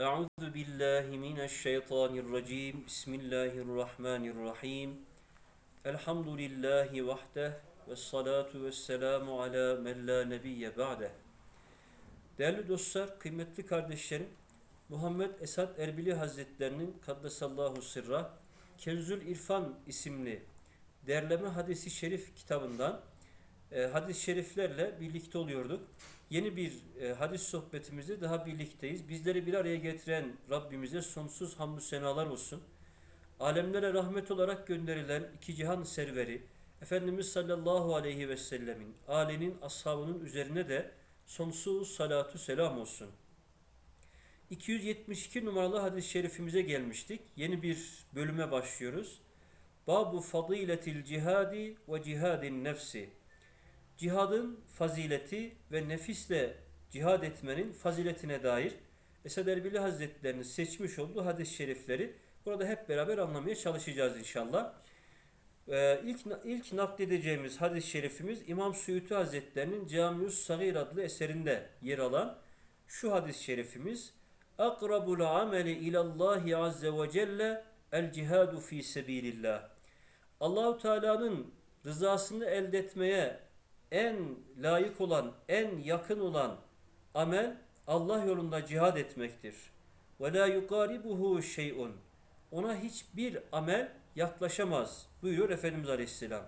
أعوذ بالله من الشيطان الرجيم بسم الله الرحمن الرحيم الحمد لله وحده والصلاة والسلام على من لا نبي بعده Değerli dostlar, kıymetli kardeşlerim, Muhammed Esad Erbili Hazretlerinin Kaddesallahu Sırra Kenzül İrfan isimli derleme hadisi şerif kitabından e, hadis-i şeriflerle birlikte oluyorduk. Yeni bir e, hadis sohbetimizde daha birlikteyiz. Bizleri bir araya getiren Rabbimize sonsuz hamdü senalar olsun. Alemlere rahmet olarak gönderilen iki cihan serveri Efendimiz sallallahu aleyhi ve sellemin, âlinin, ashabının üzerine de sonsuz salatu selam olsun. 272 numaralı hadis-i şerifimize gelmiştik. Yeni bir bölüme başlıyoruz. Babu fadiletil cihadi ve cihadin nefsi. Cihadın fazileti ve nefisle cihad etmenin faziletine dair Esad Erbili Hazretlerinin seçmiş olduğu hadis-i şerifleri burada hep beraber anlamaya çalışacağız inşallah. Ee, ilk, ilk nakledeceğimiz hadis-i şerifimiz İmam Suyuti Hazretlerinin Camius Sagir adlı eserinde yer alan şu hadis-i şerifimiz Akrabul ameli ilallahi azze ve celle el cihadu fi sebilillah. Allahu Teala'nın rızasını elde etmeye en layık olan, en yakın olan amel Allah yolunda cihad etmektir. Ve la yukaribuhu şey'un. Ona hiçbir amel yaklaşamaz buyuruyor Efendimiz Aleyhisselam.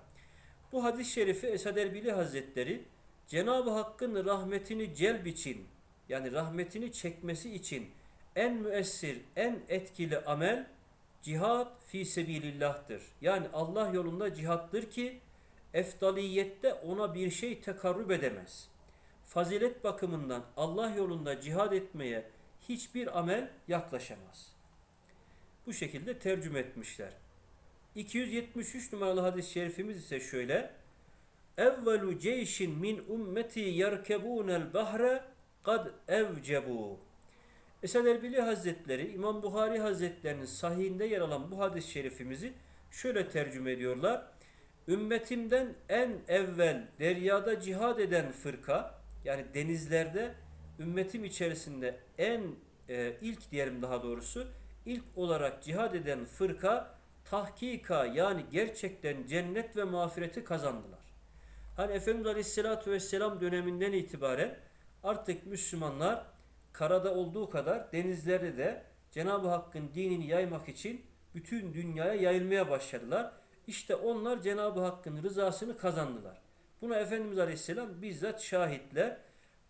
Bu hadis-i şerifi Esad Erbili Hazretleri Cenab-ı Hakk'ın rahmetini celb için yani rahmetini çekmesi için en müessir, en etkili amel cihad fi sebilillah'tır. Yani Allah yolunda cihattır ki efdaliyette ona bir şey tekarrüp edemez. Fazilet bakımından Allah yolunda cihad etmeye hiçbir amel yaklaşamaz. Bu şekilde tercüme etmişler. 273 numaralı hadis-i şerifimiz ise şöyle. Evvelu ceyşin min ummeti yerkebûnel bahre kad evcebu. Esad Erbili Hazretleri, İmam Buhari Hazretlerinin sahihinde yer alan bu hadis-i şerifimizi şöyle tercüme ediyorlar. Ümmetimden en evvel deryada cihad eden fırka, yani denizlerde ümmetim içerisinde en e, ilk diyelim daha doğrusu, ilk olarak cihad eden fırka tahkika yani gerçekten cennet ve mağfireti kazandılar. Hani Efendimiz Aleyhisselatü Vesselam döneminden itibaren artık Müslümanlar karada olduğu kadar denizlerde de Cenab-ı Hakk'ın dinini yaymak için bütün dünyaya yayılmaya başladılar. İşte onlar Cenab-ı Hakk'ın rızasını kazandılar. Buna Efendimiz Aleyhisselam bizzat şahitler.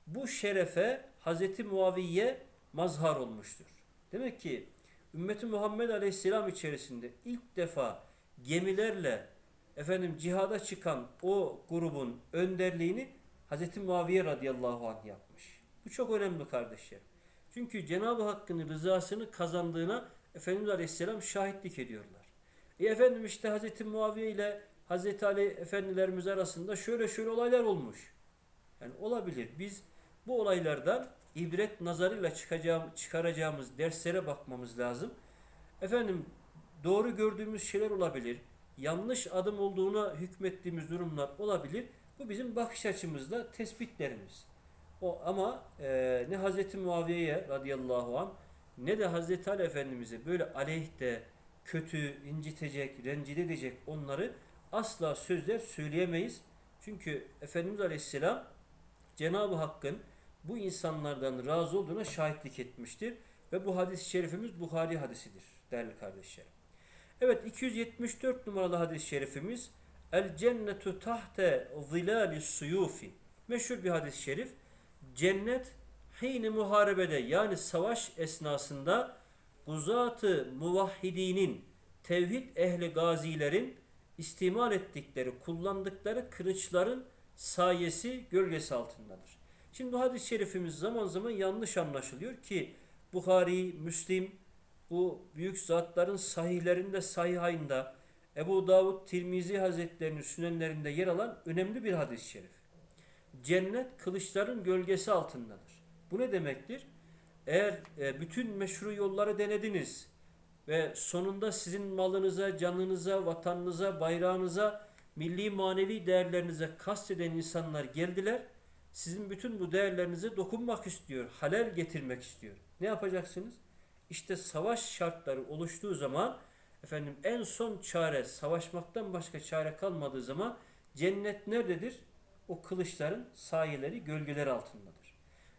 Bu şerefe Hz. Muaviye mazhar olmuştur. Demek ki ümmeti Muhammed Aleyhisselam içerisinde ilk defa gemilerle efendim cihada çıkan o grubun önderliğini Hz. Muaviye radıyallahu anh yapmış. Bu çok önemli kardeşler. Çünkü Cenab-ı Hakk'ın rızasını kazandığına Efendimiz Aleyhisselam şahitlik ediyorlar. E efendim işte Hz. Muaviye ile Hz. Ali Efendilerimiz arasında şöyle şöyle olaylar olmuş. Yani olabilir. Biz bu olaylardan ibret nazarıyla çıkacağım, çıkaracağımız derslere bakmamız lazım. Efendim doğru gördüğümüz şeyler olabilir. Yanlış adım olduğuna hükmettiğimiz durumlar olabilir. Bu bizim bakış açımızda tespitlerimiz. O ama e, ne Hazreti Muaviye'ye radıyallahu an ne de Hazreti Ali Efendimiz'e böyle aleyhte kötü, incitecek, rencide edecek onları asla sözler söyleyemeyiz. Çünkü Efendimiz Aleyhisselam Cenab-ı Hakk'ın bu insanlardan razı olduğuna şahitlik etmiştir. Ve bu hadis-i şerifimiz Bukhari hadisidir değerli kardeşlerim. Evet 274 numaralı hadis-i şerifimiz El cennetu tahte zilali suyufi. Meşhur bir hadis-i şerif. Cennet hini muharebede yani savaş esnasında guzatı muvahhidinin tevhid ehli gazilerin istimal ettikleri, kullandıkları kılıçların sayesi, gölgesi altındadır. Şimdi bu hadis-i şerifimiz zaman zaman yanlış anlaşılıyor ki Bukhari, Müslim bu büyük zatların sahihlerinde, sahihayında Ebu Davud, Tirmizi Hazretlerinin sünenlerinde yer alan önemli bir hadis-i şerif. Cennet kılıçların gölgesi altındadır. Bu ne demektir? Eğer e, bütün meşru yolları denediniz ve sonunda sizin malınıza, canınıza, vatanınıza, bayrağınıza, milli manevi değerlerinize kasteden insanlar geldiler sizin bütün bu değerlerinize dokunmak istiyor. Halel getirmek istiyor. Ne yapacaksınız? İşte savaş şartları oluştuğu zaman efendim en son çare savaşmaktan başka çare kalmadığı zaman cennet nerededir? O kılıçların sayeleri, gölgeleri altındadır.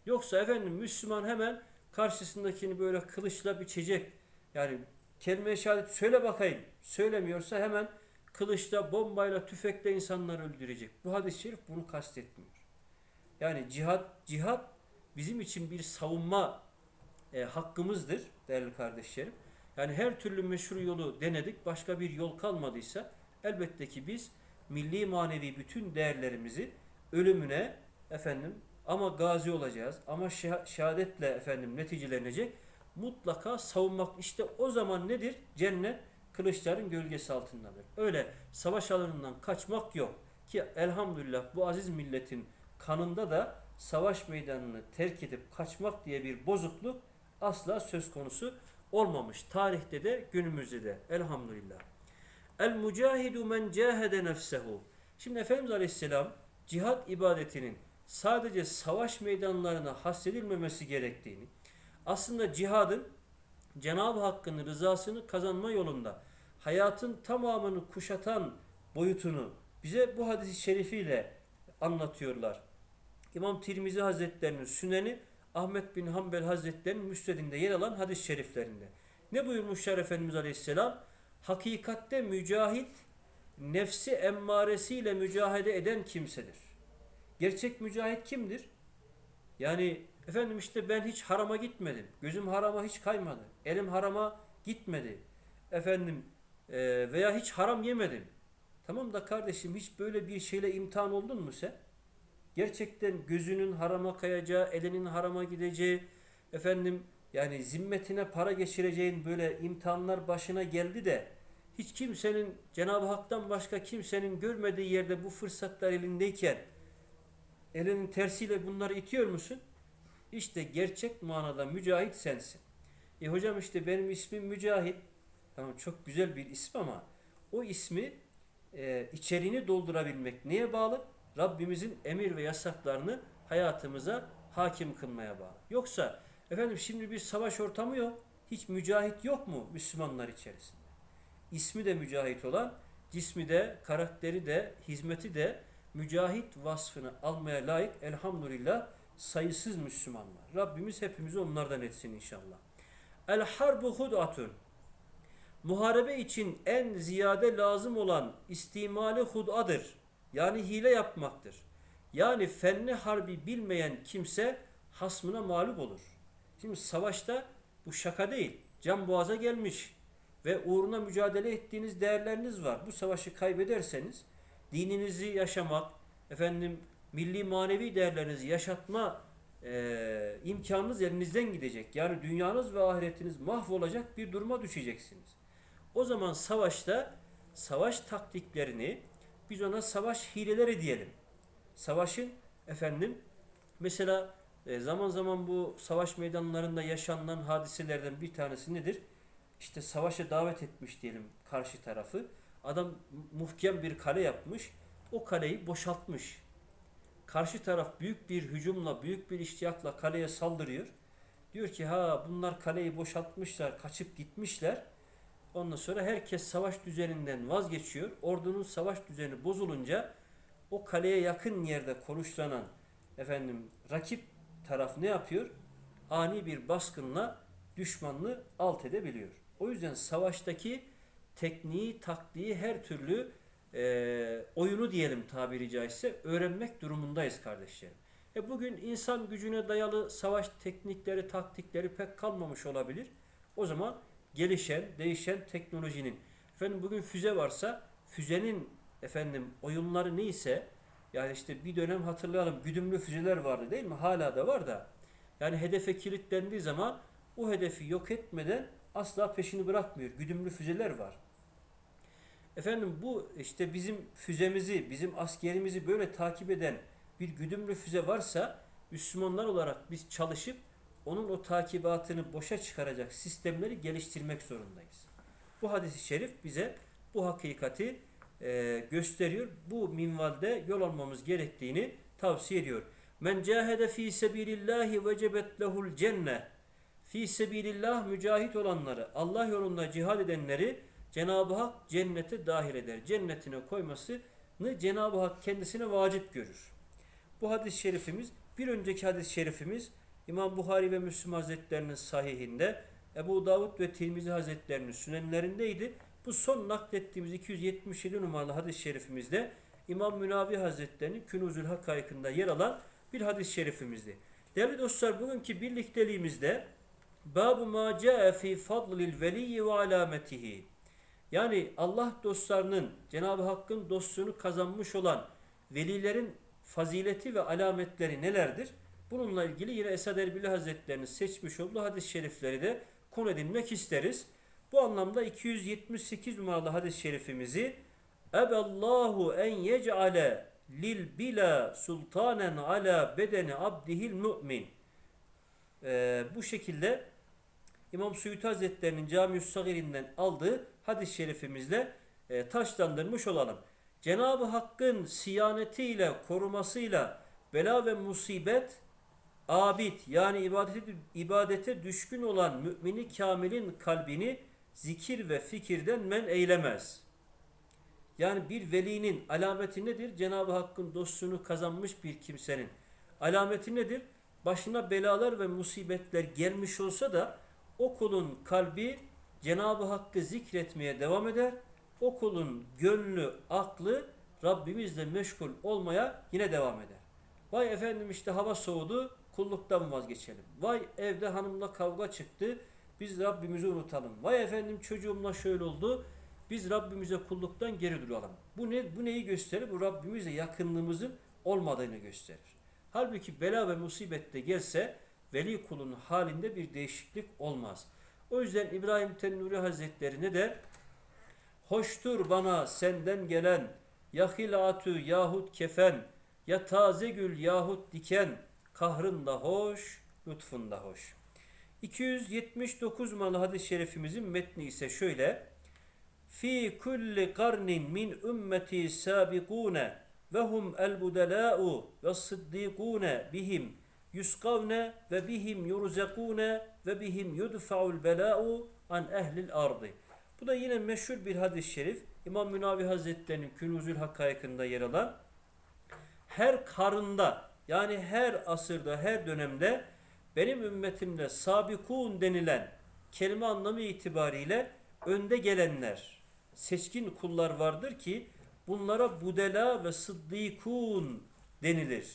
Yoksa efendim Müslüman hemen karşısındakini böyle kılıçla biçecek. Yani kelime-i şehadet söyle bakayım. Söylemiyorsa hemen kılıçla, bombayla, tüfekle insanları öldürecek. Bu hadis-i şerif bunu kastetmiyor. Yani cihat, cihat bizim için bir savunma e, hakkımızdır değerli kardeşlerim. Yani her türlü meşru yolu denedik. Başka bir yol kalmadıysa elbette ki biz milli manevi bütün değerlerimizi ölümüne efendim ama gazi olacağız ama şeha- şehadetle efendim neticelenecek mutlaka savunmak işte o zaman nedir? Cennet kılıçların gölgesi altındadır. Öyle savaş alanından kaçmak yok ki elhamdülillah bu aziz milletin kanında da savaş meydanını terk edip kaçmak diye bir bozukluk asla söz konusu olmamış. Tarihte de günümüzde de elhamdülillah. El mucahidu men cahede nefsehu. Şimdi Efendimiz Aleyhisselam cihat ibadetinin sadece savaş meydanlarına hasredilmemesi gerektiğini, aslında cihadın Cenab-ı Hakk'ın rızasını kazanma yolunda hayatın tamamını kuşatan boyutunu bize bu hadis-i şerifiyle anlatıyorlar. İmam Tirmizi Hazretlerinin Süneni, Ahmet bin Hanbel Hazretlerinin Müsned'inde yer alan hadis-i şeriflerinde. Ne buyurmuşlar Efendimiz Aleyhisselam? Hakikatte mücahit, nefsi emmaresiyle mücahede eden kimsedir. Gerçek mücahit kimdir? Yani efendim işte ben hiç harama gitmedim. Gözüm harama hiç kaymadı. Elim harama gitmedi. Efendim e, veya hiç haram yemedim. Tamam da kardeşim hiç böyle bir şeyle imtihan oldun mu sen? Gerçekten gözünün harama kayacağı, elinin harama gideceği, efendim yani zimmetine para geçireceğin böyle imtihanlar başına geldi de hiç kimsenin Cenab-ı Hak'tan başka kimsenin görmediği yerde bu fırsatlar elindeyken elinin tersiyle bunları itiyor musun? İşte gerçek manada mücahit sensin. E hocam işte benim ismim Mücahit. Tamam çok güzel bir isim ama o ismi e, içeriğini doldurabilmek neye bağlı? Rabbimizin emir ve yasaklarını hayatımıza hakim kılmaya bağlı. Yoksa efendim şimdi bir savaş ortamı yok. Hiç mücahit yok mu Müslümanlar içerisinde? İsmi de mücahit olan, cismi de, karakteri de, hizmeti de mücahit vasfını almaya layık elhamdülillah sayısız Müslümanlar. Rabbimiz hepimizi onlardan etsin inşallah. El harbu hud'atun. Muharebe için en ziyade lazım olan istimali hud'adır. Yani hile yapmaktır. Yani fenni harbi bilmeyen kimse hasmına mağlup olur. Şimdi savaşta bu şaka değil. Can boğaza gelmiş ve uğruna mücadele ettiğiniz değerleriniz var. Bu savaşı kaybederseniz dininizi yaşamak, efendim milli manevi değerlerinizi yaşatma e, imkanınız elinizden gidecek. Yani dünyanız ve ahiretiniz mahvolacak bir duruma düşeceksiniz. O zaman savaşta savaş taktiklerini biz ona savaş hileleri diyelim. Savaşın efendim mesela e, zaman zaman bu savaş meydanlarında yaşanılan hadiselerden bir tanesi nedir? İşte savaşa davet etmiş diyelim karşı tarafı. Adam muhkem bir kale yapmış. O kaleyi boşaltmış. Karşı taraf büyük bir hücumla, büyük bir iştiyakla kaleye saldırıyor. Diyor ki ha bunlar kaleyi boşaltmışlar, kaçıp gitmişler. Ondan sonra herkes savaş düzeninden vazgeçiyor. Ordunun savaş düzeni bozulunca o kaleye yakın yerde konuşlanan efendim rakip taraf ne yapıyor? Ani bir baskınla düşmanını alt edebiliyor. O yüzden savaştaki tekniği, taktiği her türlü e, oyunu diyelim tabiri caizse öğrenmek durumundayız kardeşlerim. E bugün insan gücüne dayalı savaş teknikleri, taktikleri pek kalmamış olabilir. O zaman gelişen, değişen teknolojinin efendim bugün füze varsa füzenin efendim oyunları neyse yani işte bir dönem hatırlayalım güdümlü füzeler vardı değil mi? Hala da var da. Yani hedefe kilitlendiği zaman o hedefi yok etmeden asla peşini bırakmıyor. Güdümlü füzeler var. Efendim bu işte bizim füzemizi, bizim askerimizi böyle takip eden bir güdümlü füze varsa Müslümanlar olarak biz çalışıp onun o takibatını boşa çıkaracak sistemleri geliştirmek zorundayız. Bu hadis-i şerif bize bu hakikati e, gösteriyor. Bu minvalde yol almamız gerektiğini tavsiye ediyor. Men cahede fi sebilillahi vecebet lehul cenne. Fi sebilillah mücahit olanları, Allah yolunda cihad edenleri Cenab-ı Hak cennete dahil eder. Cennetine koymasını Cenab-ı Hak kendisine vacip görür. Bu hadis-i şerifimiz, bir önceki hadis-i şerifimiz İmam Buhari ve Müslim Hazretlerinin sahihinde, Ebu Davud ve Tirmizi Hazretlerinin sünenlerindeydi. Bu son naklettiğimiz 277 numaralı hadis-i şerifimizde İmam Münavi Hazretlerinin Künuzül Hakaykında yer alan bir hadis-i şerifimizdi. Değerli dostlar bugünkü birlikteliğimizde Babu ma ca'e fi fadlil veliyyi ve alametihi. Yani Allah dostlarının Cenab-ı Hakk'ın dostluğunu kazanmış olan velilerin fazileti ve alametleri nelerdir? Bununla ilgili yine Esad Erbil Hazretleri'nin seçmiş olduğu hadis-i şerifleri de konu edinmek isteriz. Bu anlamda 278 numaralı hadis-i şerifimizi Eballahu en yec'ale lil bila sultanen ala bedeni abdihil mümin. Ee, bu şekilde İmam Suyuti Hazretleri'nin Cami-i Sagir'inden aldığı hadis-i şerifimizle e, taşlandırmış olalım. Cenab-ı Hakk'ın siyanetiyle, korumasıyla bela ve musibet abid yani ibadete, ibadete düşkün olan mümini kamilin kalbini zikir ve fikirden men eylemez. Yani bir velinin alameti nedir? Cenab-ı Hakk'ın dostluğunu kazanmış bir kimsenin alameti nedir? Başına belalar ve musibetler gelmiş olsa da o kulun kalbi Cenab-ı Hakk'ı zikretmeye devam eder. O kulun gönlü, aklı Rabbimizle meşgul olmaya yine devam eder. Vay efendim işte hava soğudu, kulluktan vazgeçelim. Vay evde hanımla kavga çıktı, biz Rabbimizi unutalım. Vay efendim çocuğumla şöyle oldu, biz Rabbimize kulluktan geri duralım. Bu ne bu neyi gösterir? Bu Rabbimize yakınlığımızın olmadığını gösterir. Halbuki bela ve musibet de gelse veli kulun halinde bir değişiklik olmaz. O yüzden İbrahim Tennuri Hazretleri der? Hoştur bana senden gelen ya hilatü yahut kefen ya taze gül yahut diken kahrında hoş, lütfunda hoş. 279 numaralı hadis-i şerifimizin metni ise şöyle. Fi kulli karnin min ümmeti sabiqune ve hum el ve sıddîkûne bihim yuskavne ve bihim yurzekûne ve bihim yudfa'ul belâ'u an ehlil ardı. Bu da yine meşhur bir hadis-i şerif. İmam Münavi Hazretleri'nin Künuzül Hakkayık'ında yer alan her karında yani her asırda her dönemde benim ümmetimde sabikun denilen kelime anlamı itibariyle önde gelenler, seçkin kullar vardır ki bunlara budela ve sıddikun denilir.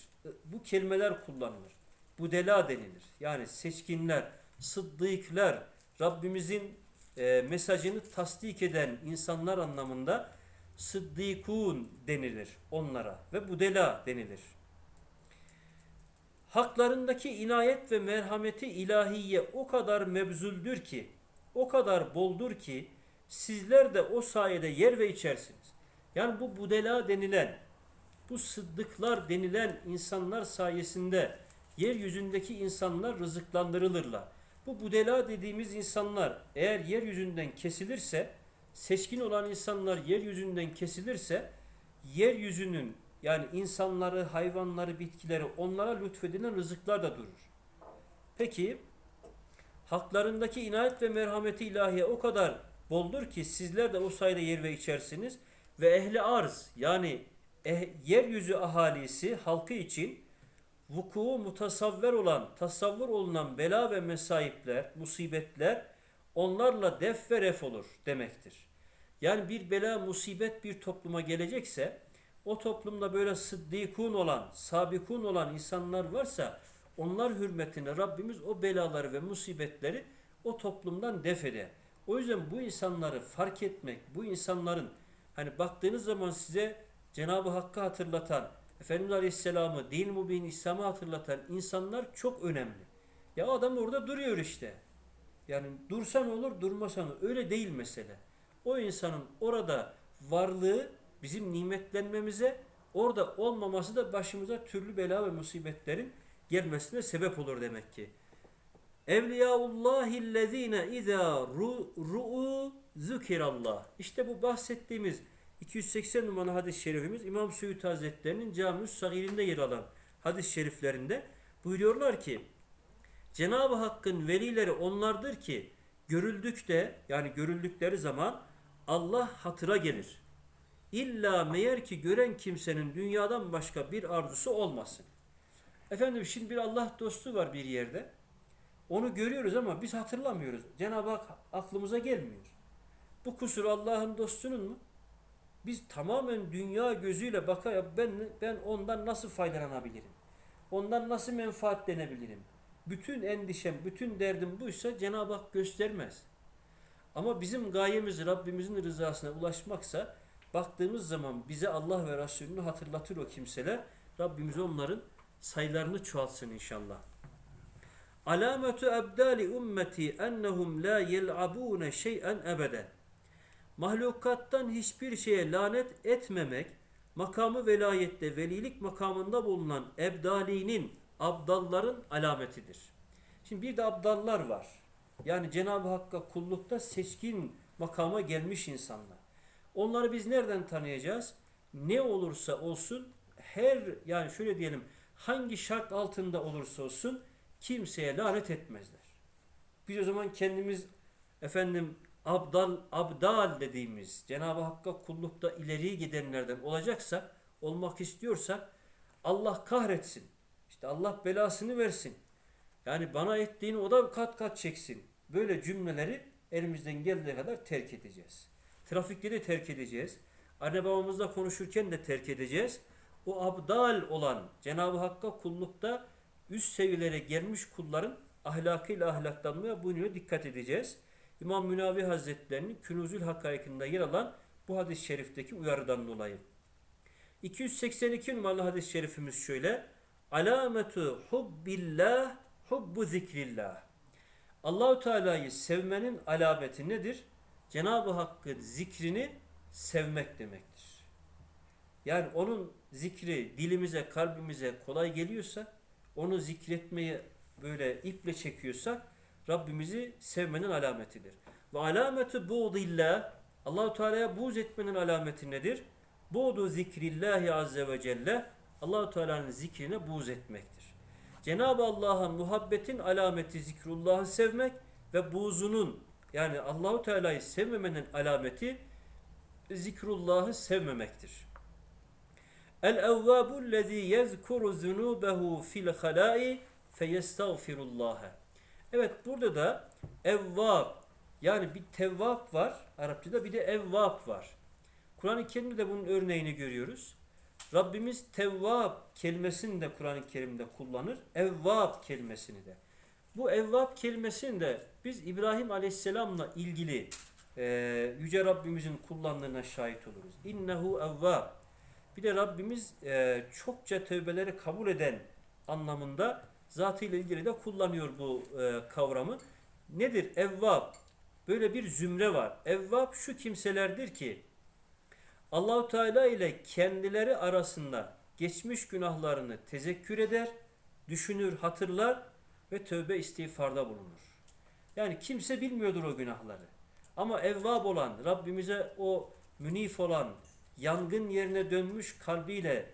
Bu kelimeler kullanılır. Budela denilir. Yani seçkinler, sıddıklar, Rabbimizin e, mesajını tasdik eden insanlar anlamında sıddikun denilir onlara ve budela denilir. Haklarındaki inayet ve merhameti ilahiye o kadar mebzuldür ki, o kadar boldur ki sizler de o sayede yer ve içersiniz. Yani bu budela denilen, bu sıddıklar denilen insanlar sayesinde yeryüzündeki insanlar rızıklandırılırlar. Bu budela dediğimiz insanlar eğer yeryüzünden kesilirse, seçkin olan insanlar yeryüzünden kesilirse, yeryüzünün yani insanları, hayvanları, bitkileri onlara lütfedilen rızıklar da durur. Peki haklarındaki inayet ve merhameti ilahiye o kadar boldur ki sizler de o sayede yer ve içersiniz ve ehli arz yani eh, yeryüzü ahalisi halkı için vuku mutasavver olan, tasavvur olunan bela ve mesaipler, musibetler onlarla def ve ref olur demektir. Yani bir bela, musibet bir topluma gelecekse o toplumda böyle sıddikun olan, sabikun olan insanlar varsa onlar hürmetine Rabbimiz o belaları ve musibetleri o toplumdan def eder. O yüzden bu insanları fark etmek, bu insanların hani baktığınız zaman size Cenab-ı Hakk'ı hatırlatan, Efendimiz Aleyhisselam'ı, din mubin İslam'ı hatırlatan insanlar çok önemli. Ya adam orada duruyor işte. Yani dursan olur, durmasan olur. Öyle değil mesele. O insanın orada varlığı bizim nimetlenmemize, orada olmaması da başımıza türlü bela ve musibetlerin gelmesine sebep olur demek ki. Evliyaullahillezine izâ ru'u zükirallah. İşte bu bahsettiğimiz 280 numaralı hadis-i şerifimiz İmam Suyut Hazretleri'nin Cami-ü Sagir'inde yer alan hadis-i şeriflerinde buyuruyorlar ki Cenab-ı Hakk'ın velileri onlardır ki görüldükte yani görüldükleri zaman Allah hatıra gelir. İlla meğer ki gören kimsenin dünyadan başka bir arzusu olmasın. Efendim şimdi bir Allah dostu var bir yerde. Onu görüyoruz ama biz hatırlamıyoruz. Cenab-ı Hak aklımıza gelmiyor. Bu kusur Allah'ın dostunun mu? Biz tamamen dünya gözüyle bakaya ben ben ondan nasıl faydalanabilirim? Ondan nasıl menfaatlenebilirim? Bütün endişem, bütün derdim buysa Cenab-ı Hak göstermez. Ama bizim gayemiz Rabbimizin rızasına ulaşmaksa baktığımız zaman bize Allah ve Resulünü hatırlatır o kimseler. Rabbimiz onların sayılarını çoğaltsın inşallah. Alametu ebdali ümmeti ennehum la yel'abune şey'en ebeden. Mahlukattan hiçbir şeye lanet etmemek, makamı velayette velilik makamında bulunan ebdalinin, abdalların alametidir. Şimdi bir de abdallar var. Yani Cenab-ı Hakk'a kullukta seçkin makama gelmiş insanlar. Onları biz nereden tanıyacağız? Ne olursa olsun her yani şöyle diyelim hangi şart altında olursa olsun kimseye lanet etmezler. Biz o zaman kendimiz efendim abdal abdal dediğimiz Cenab-ı Hakk'a kullukta ileri gidenlerden olacaksa olmak istiyorsa Allah kahretsin. İşte Allah belasını versin. Yani bana ettiğini o da kat kat çeksin. Böyle cümleleri elimizden geldiği kadar terk edeceğiz. Trafikte de terk edeceğiz. Anne babamızla konuşurken de terk edeceğiz. O abdal olan Cenab-ı Hakk'a kullukta üst seviyelere gelmiş kulların ahlakıyla ahlaklanmaya bu dikkat edeceğiz. İmam Münavi Hazretlerinin Künuzül Hakaikinde yer alan bu hadis-i şerifteki uyarıdan dolayı. 282 numaralı hadis-i şerifimiz şöyle. Alametu hubbillah hubbu zikrillah. Allahu Teala'yı sevmenin alameti nedir? Cenab-ı Hakk'ın zikrini sevmek demektir. Yani onun zikri dilimize, kalbimize kolay geliyorsa, onu zikretmeye böyle iple çekiyorsak Rabbimizi sevmenin alametidir. Ve alameti buğdillah Allahu Teala'ya buğz etmenin alameti nedir? Buğdu zikrillahi azze ve celle Allahu Teala'nın zikrine buğz etmektir. Cenab-ı Allah'a muhabbetin alameti zikrullahı sevmek ve buğzunun yani Allahu Teala'yı sevmemenin alameti zikrullahı sevmemektir. El-evvabu lezî yezkuru zunubehu fil halâi feyestağfirullâhe. Evet burada da evvab yani bir tevvab var Arapçada bir de evvab var. Kur'an-ı Kerim'de de bunun örneğini görüyoruz. Rabbimiz tevvab kelimesini de Kur'an-ı Kerim'de kullanır. Evvab kelimesini de. Bu evvab kelimesini de biz İbrahim Aleyhisselam'la ilgili e, Yüce Rabbimizin kullandığına şahit oluruz. İnnehu evvab. Bir de Rabbimiz e, çokça tövbeleri kabul eden anlamında zatıyla ilgili de kullanıyor bu e, kavramı. Nedir? Evvab. Böyle bir zümre var. Evvab şu kimselerdir ki Allahu Teala ile kendileri arasında geçmiş günahlarını tezekkür eder, düşünür, hatırlar ve tövbe istiğfarda bulunur. Yani kimse bilmiyordur o günahları. Ama evvab olan, Rabbimize o münif olan, yangın yerine dönmüş kalbiyle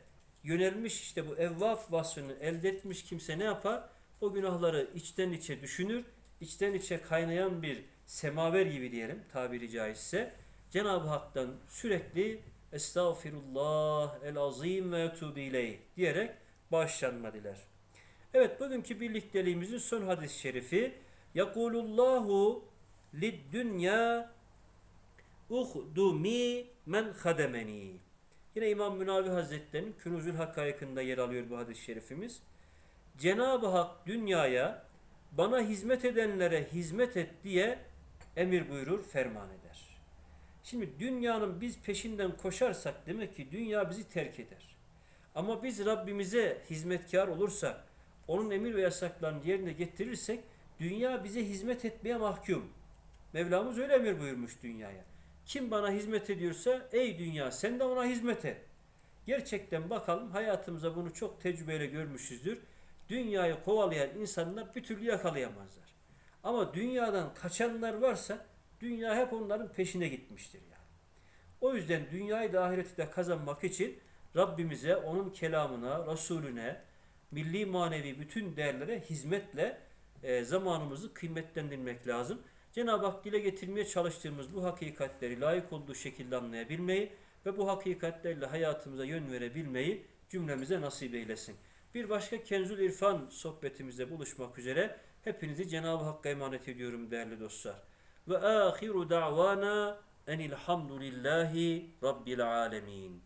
yönelmiş işte bu evvab vasfını elde etmiş kimse ne yapar? O günahları içten içe düşünür, içten içe kaynayan bir semaver gibi diyelim tabiri caizse. Cenab-ı Hak'tan sürekli Estağfirullah el azim ve etubu ileyh diyerek bağışlanma diler. Evet bugünkü birlikteliğimizin son hadis-i şerifi Yakulullahu lid dünya uhdumi men hademeni. Yine İmam Münavi Hazretleri'nin Künuzül Hakkayıkında yer alıyor bu hadis-i şerifimiz. Cenab-ı Hak dünyaya bana hizmet edenlere hizmet et diye emir buyurur, ferman eder. Şimdi dünyanın biz peşinden koşarsak demek ki dünya bizi terk eder. Ama biz Rabbimize hizmetkar olursak, onun emir ve yasaklarını yerine getirirsek dünya bize hizmet etmeye mahkum. Mevlamız öyle emir buyurmuş dünyaya. Kim bana hizmet ediyorsa ey dünya sen de ona hizmet et. Gerçekten bakalım hayatımıza bunu çok tecrübeyle görmüşüzdür. Dünyayı kovalayan insanlar bir türlü yakalayamazlar. Ama dünyadan kaçanlar varsa dünya hep onların peşine gitmiştir yani. O yüzden dünyayı da ahireti de kazanmak için Rabbimize, onun kelamına, Resulüne, milli manevi bütün değerlere hizmetle e, zamanımızı kıymetlendirmek lazım. Cenab-ı Hak dile getirmeye çalıştığımız bu hakikatleri layık olduğu şekilde anlayabilmeyi ve bu hakikatlerle hayatımıza yön verebilmeyi cümlemize nasip eylesin. Bir başka Kenzul İrfan sohbetimizde buluşmak üzere hepinizi Cenab-ı Hakk'a emanet ediyorum değerli dostlar. Ve ahiru da'vana enilhamdülillahi rabbil alemin.